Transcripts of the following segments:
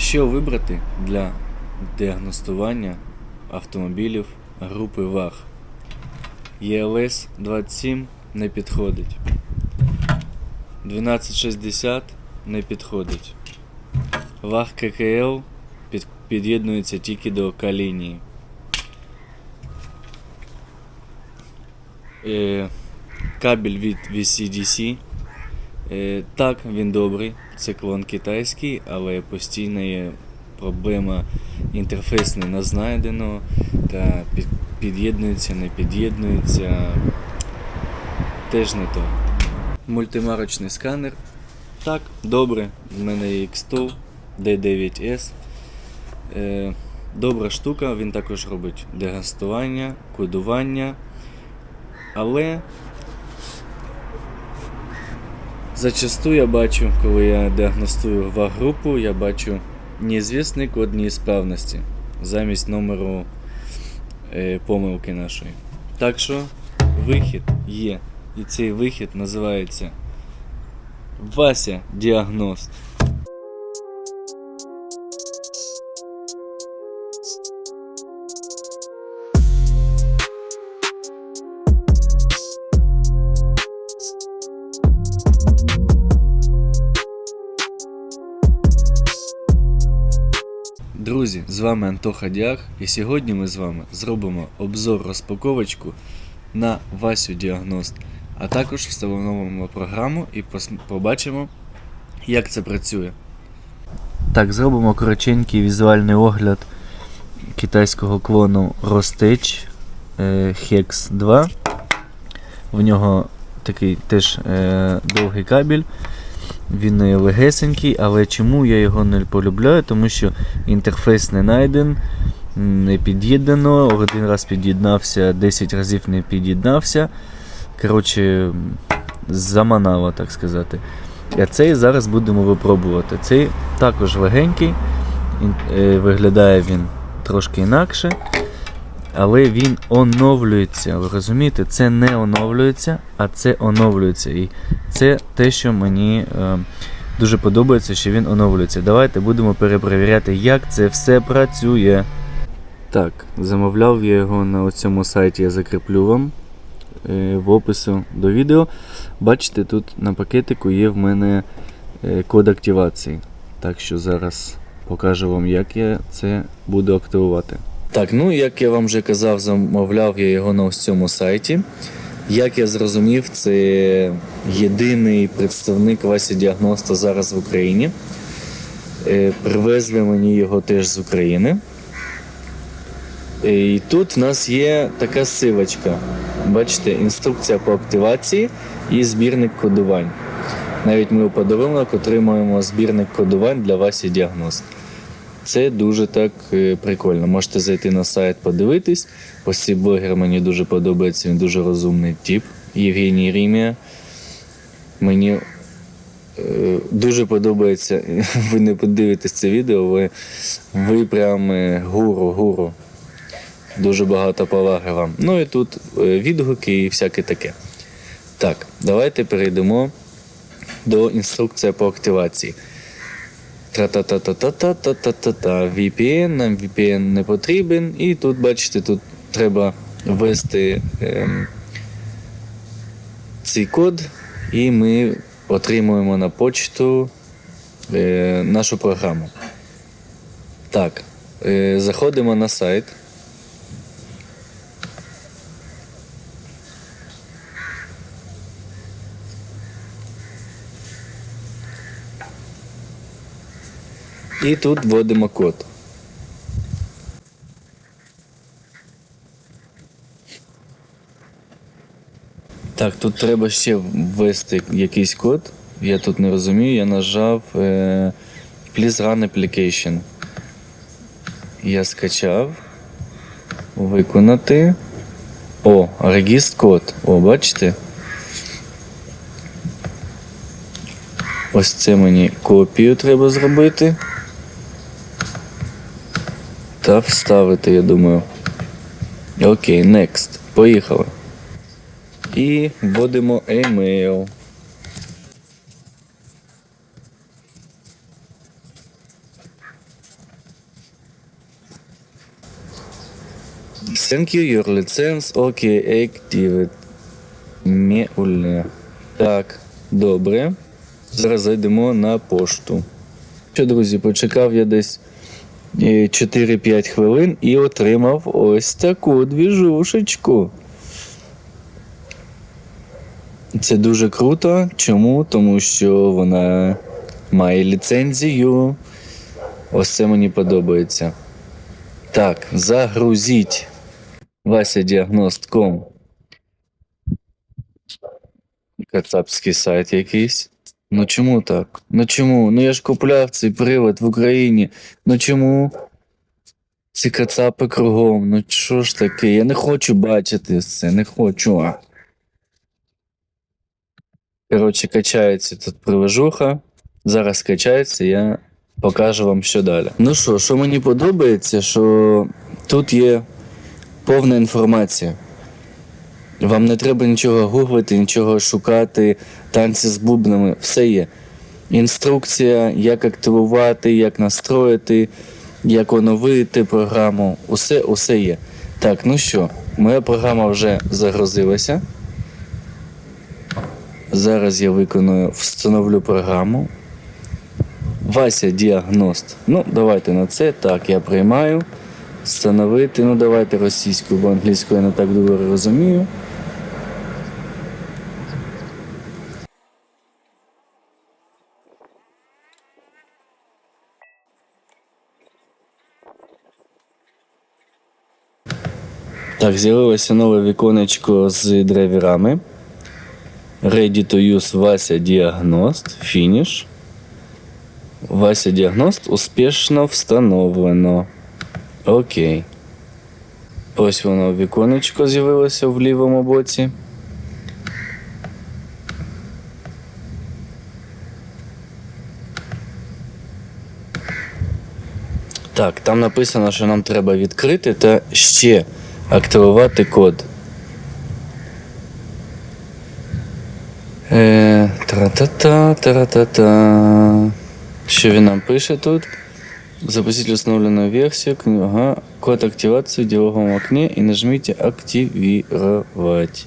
Що вибрати для діагностування автомобілів групи ВАГ? ЄЛС 27 не підходить. 1260 не підходить. ВАГ ККЛ під, під'єднується тільки до К-лінії. Е, кабель від VCDC. Е, так, він добрий, це клон китайський, але постійно є проблема інтерфейс не назнайдено та під, під'єднується, не під'єднується. Теж не то. Мультимарочний сканер. Так, добре. В мене є X100 D9S. Е, добра штука, він також робить дегастування, кодування. Але зачасту я бачу, коли я діагностую ваг-групу, я бачу неізвісний код неісправності замість номеру е, помилки нашої. Так що вихід є. І цей вихід називається Вася Діагност. З вами Антоха Діаг, і сьогодні ми з вами зробимо обзор розпаковочку на Васю Діагност, а також встановимо програму і побачимо, як це працює. Так, зробимо коротенький візуальний огляд китайського клону Rostech е, Hex 2. В нього такий теж е, довгий кабель. Він легесенький, але чому я його не полюбляю? Тому що інтерфейс не найден, не під'єднано. Один раз під'єднався, 10 разів не під'єднався. Коротше, заманало, так сказати. А цей зараз будемо випробувати. Цей також легенький, е, виглядає він трошки інакше. Але він оновлюється. Ви розумієте, це не оновлюється, а це оновлюється. І це те, що мені е, дуже подобається, що він оновлюється. Давайте будемо перепровіряти, як це все працює. Так, замовляв я його на цьому сайті, я закріплю вам е, в опису до відео. Бачите, тут на пакетику є в мене е, код активації. Так що зараз покажу вам, як я це буду активувати. Так, ну як я вам вже казав, замовляв я його на ось цьому сайті. Як я зрозумів, це єдиний представник Васі Діагноста зараз в Україні. Е, Привезли мені його теж з України. Е, І тут в нас є така сивочка. Бачите, інструкція по активації і збірник кодувань. Навіть ми у подарунок отримуємо збірник кодувань для Васі Діагност. Це дуже так е, прикольно. Можете зайти на сайт, подивитись. Ось цей блогер мені дуже подобається, він дуже розумний тип. Євгеній Рімія. Мені е, дуже подобається. Ви не подивитесь це відео, ви, ви прям е, гуру, гуру. Дуже багато поваги вам. Ну і тут е, відгуки і всяке таке. Так, давайте перейдемо до інструкції по активації. Тра-та-та-та-та-та-та-та-та. VPN, нам VPN не потрібен. І тут, бачите, тут треба ввести ем, цей код, і ми отримуємо на почту е, нашу програму. Так, е, заходимо на сайт. І тут вводимо код. Так, тут треба ще ввести якийсь код. Я тут не розумію, я нажав е, Please run application. Я скачав. Виконати. О, регіст код. О, бачите? Ось це мені копію треба зробити вставити, я думаю. Окей, next. Поїхали. І вводимо email. Thank you, your license. Okay, activate. Меуле. Так, добре. Зараз зайдемо на пошту. Що, друзі, почекав я десь 4-5 хвилин і отримав ось таку двіжушечку. Це дуже круто. Чому? Тому що вона має ліцензію. Ось це мені подобається. Так, загрузіть васядіагност.com. Кацапський сайт якийсь. Ну чому так? Ну чому? Ну я ж купляв цей привод в Україні. Ну чому? Ці кацапи кругом. Ну що ж таке? Я не хочу бачити це, не хочу. Коротше, качається тут привожуха. Зараз качається, я покажу вам що далі. Ну що, що мені подобається, що тут є повна інформація. Вам не треба нічого гуглити, нічого шукати, танці з бубнами, все є. Інструкція, як активувати, як настроїти, як оновити програму. Усе, усе є. Так, ну що, моя програма вже загрузилася. Зараз я виконую, встановлю програму. Вася діагност. Ну, давайте на це. Так, я приймаю. Встановити. Ну, давайте російську, бо англійську я не так добре розумію. Так, з'явилося нове віконечко з драйверами. Ready to use Вася Діагност. Фініш. Вася Діагност успішно встановлено. Окей. Ось воно віконечко з'явилося в лівому боці. Так, там написано, що нам треба відкрити та ще активувати код. Е, тра-та-та, тра-та-та. Що він нам пише тут? Запустить установленную версію, Ага. Код активації в діловому окне і нажміть «Активировать».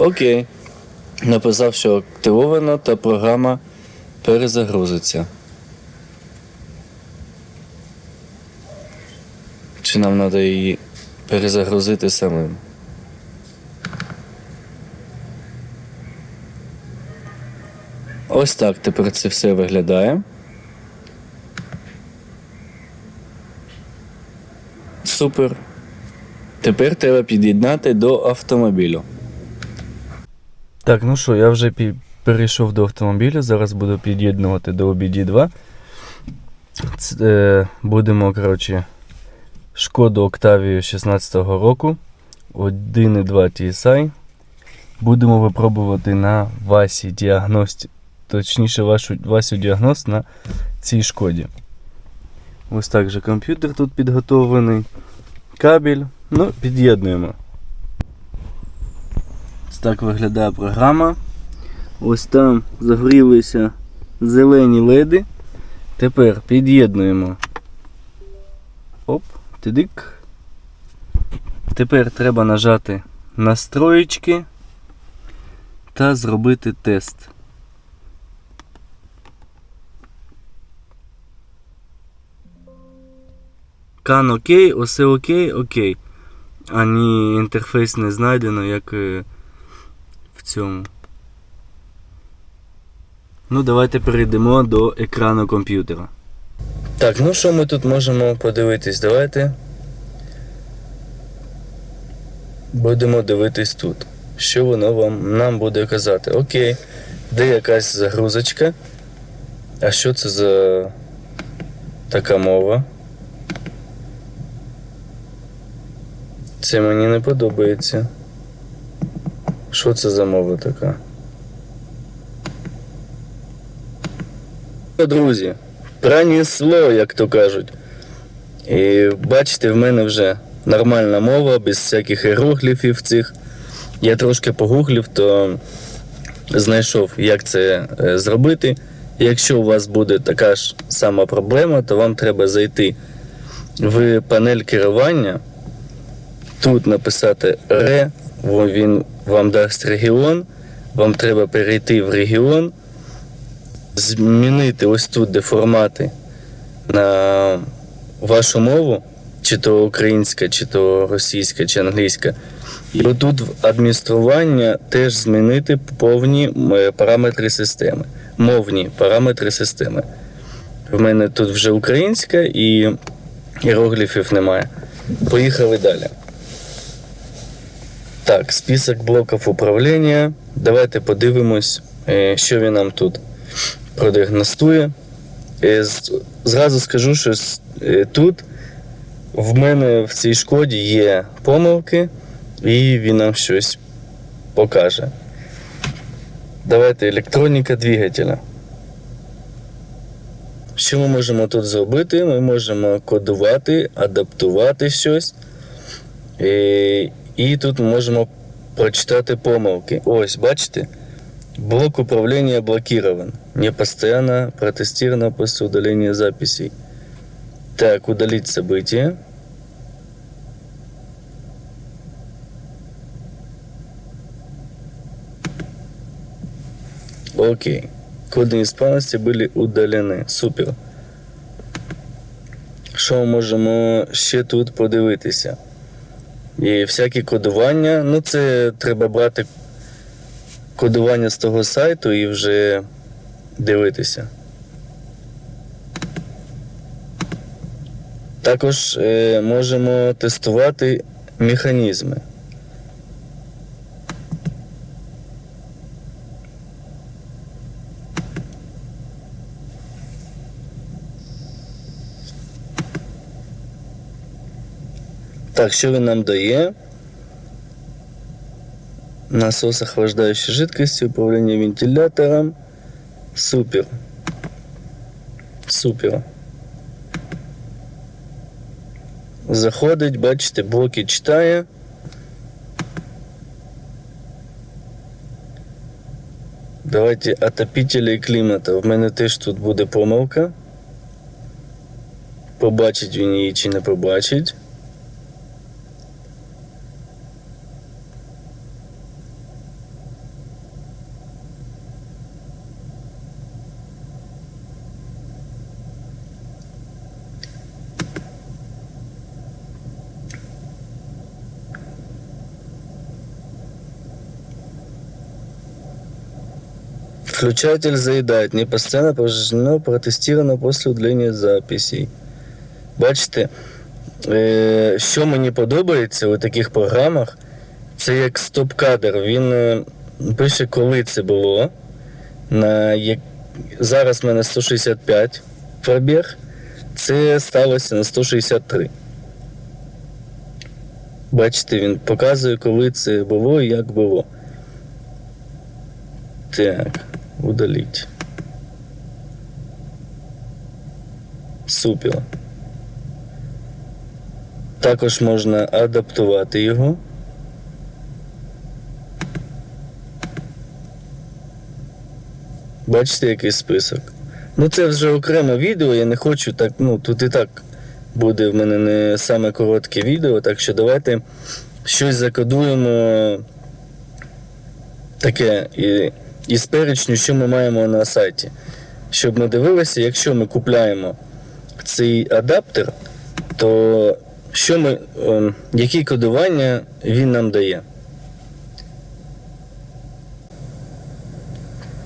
Окей. Написав, що активовано та програма перезагрузиться. Чи нам треба її перезагрузити самим? Ось так тепер це все виглядає. Супер. Тепер треба під'єднати до автомобілю. Так, ну що, я вже перейшов до автомобіля, зараз буду під'єднувати до OBD2. Ц- е, будемо, коротше, шкоду Октавію 16-го року. 1.2 TSI. Будемо випробувати на Васі діагност, точніше, вашу Васю діагност на цій шкоді. Ось так же комп'ютер тут підготовлений. Кабель. Ну, під'єднуємо. Так виглядає програма. Ось там загорілися зелені леди. Тепер під'єднуємо. Оп, тидик. Тепер треба нажати настроєчки та зробити тест. Кан окей, усе окей, окей. Ані інтерфейс не знайдено, як е, цьому. Ну, давайте перейдемо до екрану комп'ютера. Так, ну що ми тут можемо подивитись? Давайте. Будемо дивитись тут. Що воно вам нам буде казати? Окей, де якась загрузочка. А що це за така мова? Це мені не подобається. Що це за мова така? Друзі, пронесло, як то кажуть. І бачите, в мене вже нормальна мова, без всяких іерогліфів цих. Я трошки погуглив, то знайшов, як це е, зробити. Якщо у вас буде така ж сама проблема, то вам треба зайти в панель керування, тут написати ре, він вам дасть регіон, вам треба перейти в регіон, змінити ось тут, де формати на вашу мову, чи то українська, чи то російська, чи англійська. І отут в адміністрування теж змінити повні е, параметри системи, мовні параметри системи. В мене тут вже українська і іерогліфів немає. Поїхали далі. Так, список блоків управління. Давайте подивимось, е, що він нам тут продіагностує. Е, Зразу скажу, що е, тут в мене в цій шкоді є помилки, і він нам щось покаже. Давайте електроніка двигателя. Що ми можемо тут зробити? Ми можемо кодувати, адаптувати щось. І, і тут ми можемо прочитати помилки. Ось, бачите? Блок управления блокирован. Не постоянно протестировано после удаления записей. Так, удалить событие. Окей. Коды неисправности были удалены. Супер. Що ми можемо ще тут подивитися? І всякі кодування. Ну, це треба брати кодування з того сайту і вже дивитися. Також е, можемо тестувати механізми. Так, що він нам дає? Насос охлаждающей жидкости, управление вентилятором. Супер. Супер. Заходить, бачите, блоки читає. Давайте отопителі клімата. В мене теж тут буде помилка. Побачить він її чи не побачить. Включатель заедает. Не постоянно повреждено, протестировано после удаления записей. Бачите, е, що мені подобається у таких програмах, це як стоп-кадр. Він е, пише, коли це було. На як... Зараз в мене 165 пробіг. Це сталося на 163. Бачите, він показує, коли це було і як було. Так, удалить. Супер. Також можна адаптувати його. Бачите, який список. Ну це вже окреме відео, я не хочу так, ну тут і так буде в мене не саме коротке відео, так що давайте щось закодуємо таке і, із перечню, що ми маємо на сайті. Щоб ми дивилися, якщо ми купляємо цей адаптер, то що ми, ем, які кодування він нам дає.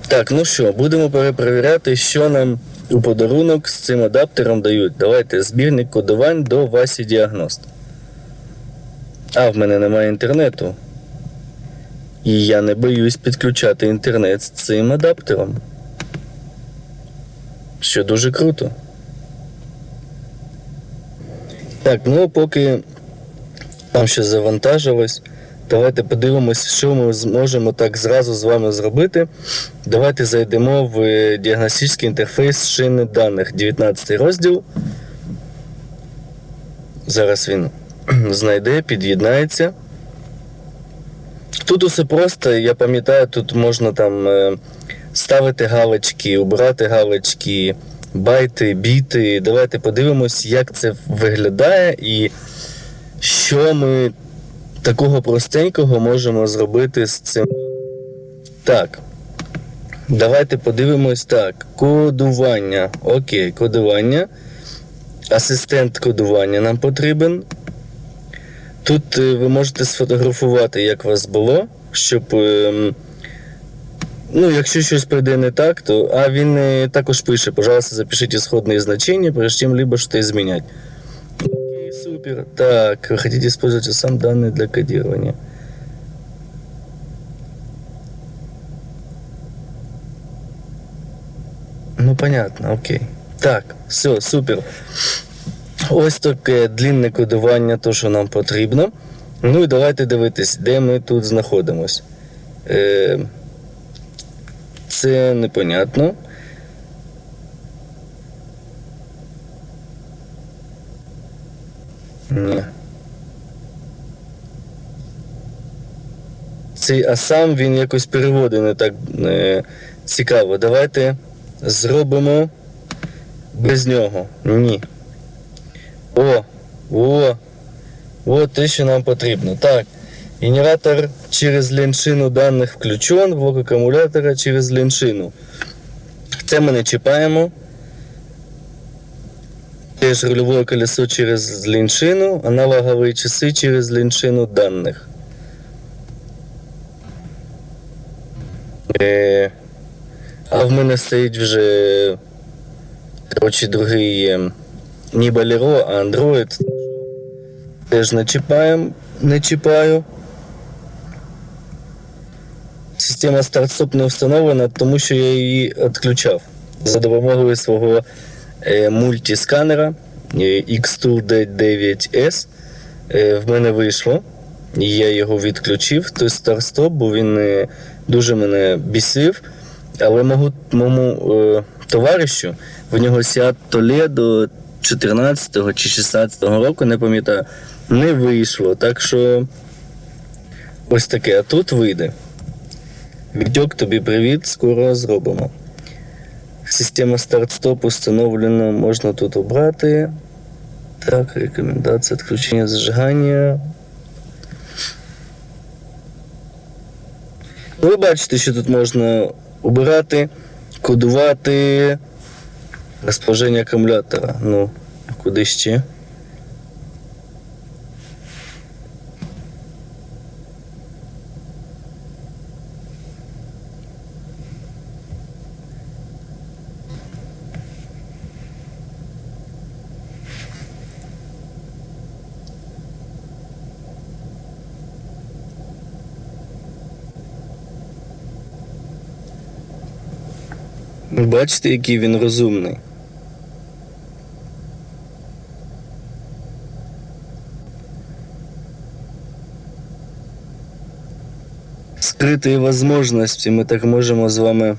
Так, ну що, будемо перепровіряти, що нам у подарунок з цим адаптером дають. Давайте збірник кодувань до Васі Діагност. А, в мене немає інтернету. І я не боюсь підключати інтернет з цим адаптером. Що дуже круто. Так, ну поки там ще завантажилось, Давайте подивимося, що ми зможемо так зразу з вами зробити. Давайте зайдемо в е, діагностичний інтерфейс шини даних, 19 розділ. Зараз він знайде, під'єднається. Тут усе просто, я пам'ятаю, тут можна там е, ставити галочки, убирати галочки, байти, біти. Давайте подивимось, як це виглядає і що ми такого простенького можемо зробити з цим. Так. Давайте подивимось так. Кодування. Окей, кодування. Асистент кодування нам потрібен. Тут е, ви можете сфотографувати, як у вас було, щоб. ем, Ну, якщо щось прийде не так, то. А він е, також пише, пожалуйста, запишите исходные значения, прежде чем либо что-то изменять. Окей, супер. Так, вы хотите использовать сам данные для кодирования. Ну, понятно, окей. Так, все, супер. Ось таке длінне кодування, то, що нам потрібно. Ну і давайте дивитись, де ми тут знаходимось. Е, це непонятно. Ні. Цей асам він якось переводить не так е, цікаво. Давайте зробимо без нього. Ні. О, о, о, те, що нам потрібно. Так. Генератор через ліншину даних включен, блок акумулятора через ліншину. Це ми не чіпаємо. Теж рульове колесо через ліншину, аналогові часи через ліншину даних. Е, а в мене стоїть вже коротше, другий е, не Bolero, а Android. Теж не чіпаємо, не чіпаю. Система старт-стоп не встановлена, тому що я її відключав за допомогою свого е, мультісканера е, X-Tool D9S. Е, в мене вийшло. І я його відключив. Той старт-стоп, бо він е, дуже мене бісив. Але мого, моєму е, товаришу, в нього Seat Toledo 14 чи 16 року, не пам'ятаю, не вийшло. Так що ось таке, а тут вийде. Відьок, тобі привіт, скоро зробимо. Система старт-стоп установлена, можна тут обрати. Так, рекомендація відключення зажигання. Ви бачите, що тут можна обирати, кодувати розположення акумулятора. Ну, куди ще? Бачите, який він розумний. Скриті можливості ми так можемо з вами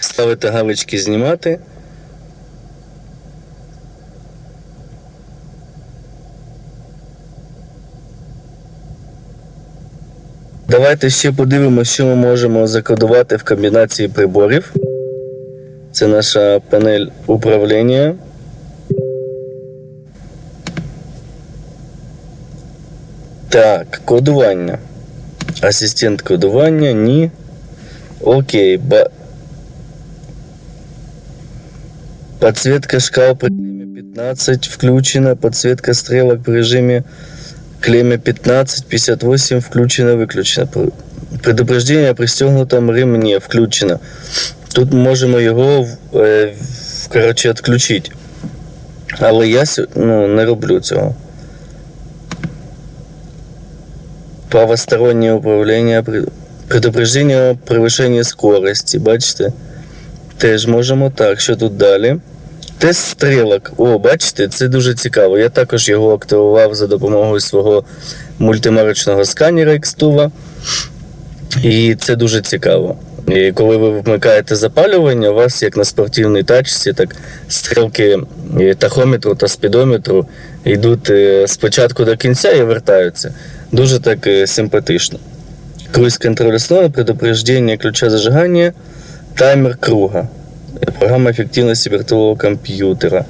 ставити галочки знімати. Давайте ще подивимося, що ми можемо закодувати в комбінації приборів. Це наша панель управління. Так, кодування. Асистент кодування, ні. Окей, ба... Подсветка шкал при клемме 15 включена. Подсветка стрелок в режиме клемме 15, 58 включено, выключено. Предупреждение о пристегнутом ремне включено. Тут можемо його е, коротше, відключити. Але я ну, не роблю цього. Правостороннє управління, предупреждение о превышении скорості. Бачите? Теж можемо так. Що тут далі? Тест стрілок. О, бачите, це дуже цікаво. Я також його активував за допомогою свого мультимарочного сканера Xtuva. І це дуже цікаво. І коли ви вмикаєте запалювання, у вас як на спортивній тачці, так стрілки е, тахометру та спідометру йдуть е, спочатку до кінця і вертаються. Дуже так е, симпатично. Круиз-контроль основы, предупреждение ключа зажигания, таймер круга. Програма ефективності віртуального комп'ютера.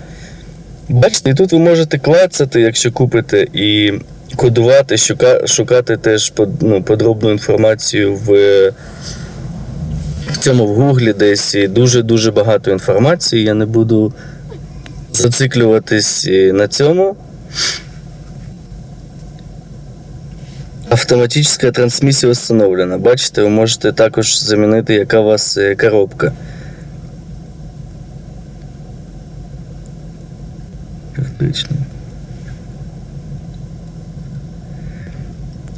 Бачите, і тут ви можете клацати, якщо купите, і кодувати, шукати теж ну, подробну інформацію в, в цьому в Гуглі десь. І Дуже-дуже багато інформації. Я не буду зациклюватись е, на цьому. Автоматична трансмісія встановлена. Бачите, ви можете також замінити, яка у вас е, коробка. Електрична.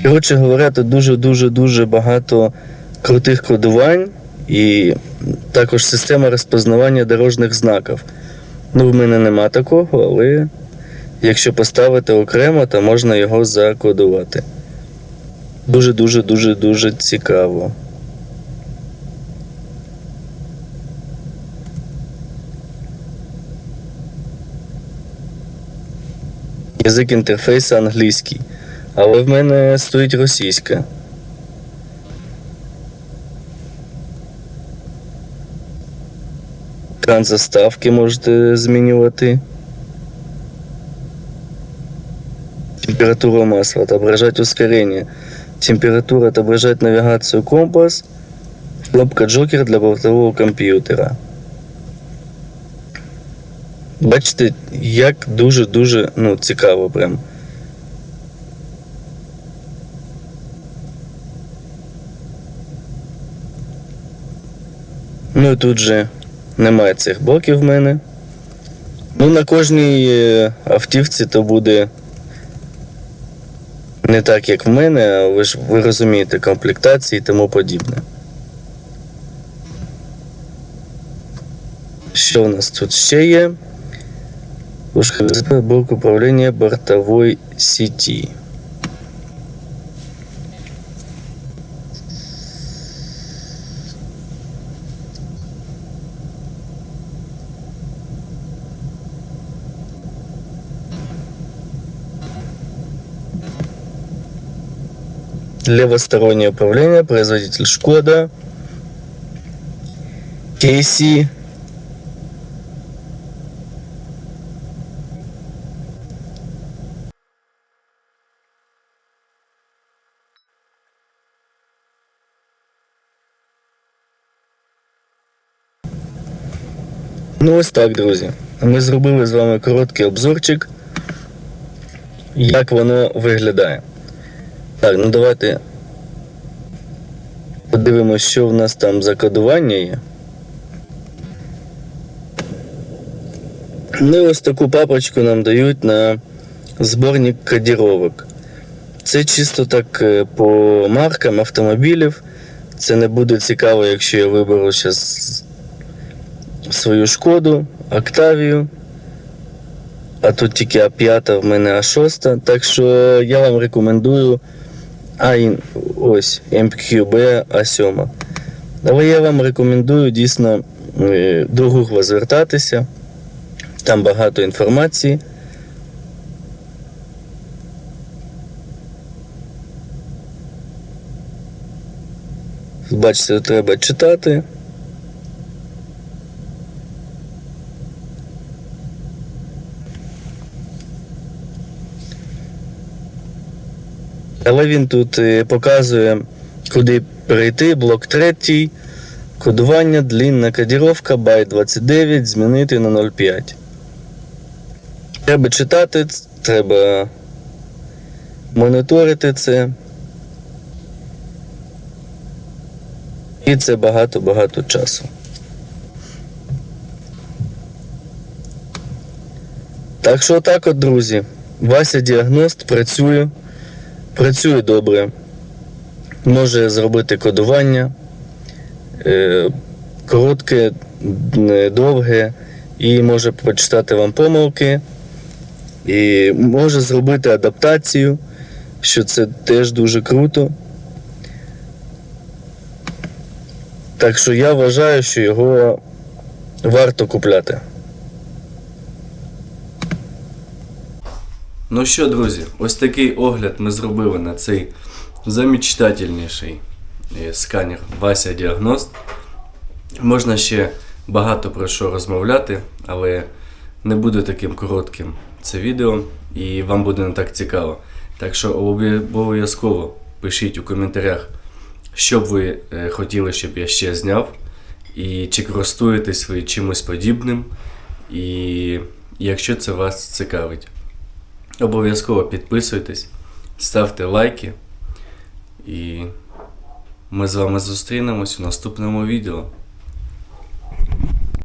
Коротше говоря, тут дуже-дуже-дуже багато крутих кодувань і також система розпознавання дорожніх знаків. Ну, в мене нема такого, але якщо поставити окремо, то можна його закодувати. Дуже дуже дуже дуже цікаво. Язик інтерфейсу англійський. Але в мене стоїть російська. Екран заставки можете змінювати. Температура масла, отображать ускорение. Температура отображать навигацию компас. Кнопка Джокер для бортового комп'ютера. Бачите, як дуже-дуже ну, цікаво прям. Ну і тут же немає цих блоків в мене. Ну, на кожній е, автівці то буде не так, як в мене, а ви ж ви розумієте, комплектації і тому подібне. Що у нас тут ще є? Ушка блок управління бортової сіті. Левостороннее управление, производитель Шкода, Кейси, Ну ось так, друзі. Ми зробили з вами короткий обзорчик, як воно виглядає. Так, ну давайте подивимося, що в нас там за кодування є. Ну і ось таку папочку нам дають на зборник кодіровок. Це чисто так е, по маркам автомобілів. Це не буде цікаво, якщо я виберу зараз свою шкоду, Октавію. А тут тільки А5, в мене А6. Так що я вам рекомендую а, ось MQB А7. Але я вам рекомендую дійсно е, до Google звертатися. Там багато інформації. Бачите, треба читати. Але він тут е, показує, куди перейти, блок третій, кодування, длінна кодіровка, байт 29, змінити на 0,5. Треба читати, треба моніторити це. І це багато-багато часу. Так що так от, друзі, Вася діагност працює. Працює добре. Може зробити кодування. е, Коротке, довге, і може прочитати вам помилки, і може зробити адаптацію що це теж дуже круто. Так що я вважаю, що його варто купляти. Ну що, друзі, ось такий огляд ми зробили на цей замечтательніший е, сканер Вася Діагност. Можна ще багато про що розмовляти, але не буде таким коротким це відео і вам буде не так цікаво. Так що обов'язково пишіть у коментарях, що б ви е, хотіли, щоб я ще зняв, і чи користуєтесь ви чимось подібним, і якщо це вас цікавить. Обов'язково підписуйтесь, ставте лайки. І ми з вами зустрінемось у наступному відео.